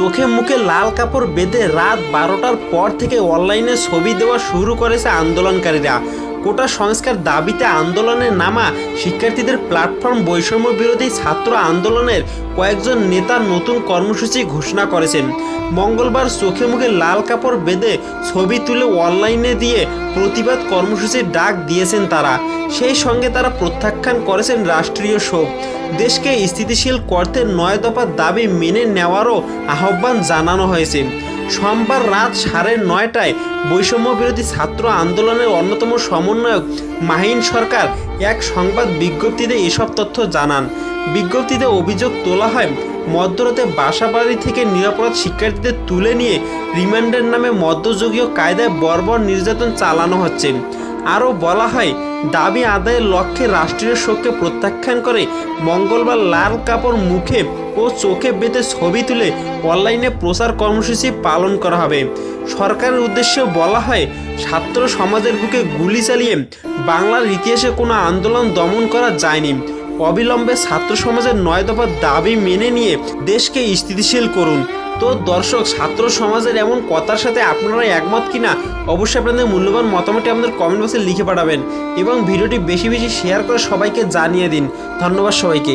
চোখে মুখে লাল কাপড় বেঁধে রাত বারোটার পর থেকে অনলাইনে ছবি দেওয়া শুরু করেছে আন্দোলনকারীরা। কোটা সংস্কার দাবিতে আন্দোলনে নামা শিক্ষার্থীদের প্ল্যাটফর্ম বৈষম্য বিরোধী ছাত্র আন্দোলনের কয়েকজন নেতা নতুন কর্মসূচি ঘোষণা করেছেন। মঙ্গলবার চোখে মুখে লাল কাপড় বেঁধে ছবি তুলে অনলাইনে দিয়ে প্রতিবাদ কর্মসূচির ডাক দিয়েছেন তারা। সেই সঙ্গে তারা প্রত্যাখ্যান করেছেন রাষ্ট্রীয় শোক। দেশকে স্থিতিশীল করতে নয় দফার দাবি মেনে নেওয়ারও আহ্বান জানানো হয়েছে। সোমবার রাত সাড়ে নয়টায় বৈষম্য বিরোধী ছাত্র আন্দোলনের অন্যতম সমন্বয়ক মাহিন সরকার এক সংবাদ বিজ্ঞপ্তিতে এসব তথ্য জানান। বিজ্ঞপ্তিতে অভিযোগ তোলা হয়, মধ্যরাতে বাসাবাড়ি থেকে নিরাপরাধ শিক্ষার্থীদের তুলে নিয়ে রিমান্ডের নামে মধ্যযুগীয় কায়দায় বর্বর নির্যাতন চালানো হচ্ছে। আরও বলা হয় দাবি আদায়ের লক্ষ্যে রাষ্ট্রীয় শোককে প্রত্যাখ্যান করে মঙ্গলবার লাল কাপড় মুখে ও চোখে বেঁধে ছবি তুলে অনলাইনে প্রচার কর্মসূচি পালন করা হবে। সরকারের উদ্দেশ্যে বলা হয়, ছাত্র সমাজের বুকে গুলি চালিয়ে বাংলার ইতিহাসে কোনো আন্দোলন দমন করা যায়নি। অবিলম্বে ছাত্র সমাজের নয় দফার দাবি মেনে নিয়ে দেশকে স্থিতিশীল করুন। তো দর্শক, ছাত্র সমাজের এমন কথার সাথে আপনারা একমত কিনা অবশ্যই আপনাদের মূল্যবান মতামতটি আমাদের কমেন্ট বক্সে লিখে পাঠাবেন এবং ভিডিওটি বেশি বেশি শেয়ার করে সবাইকে জানিয়ে দিন। ধন্যবাদ সবাইকে।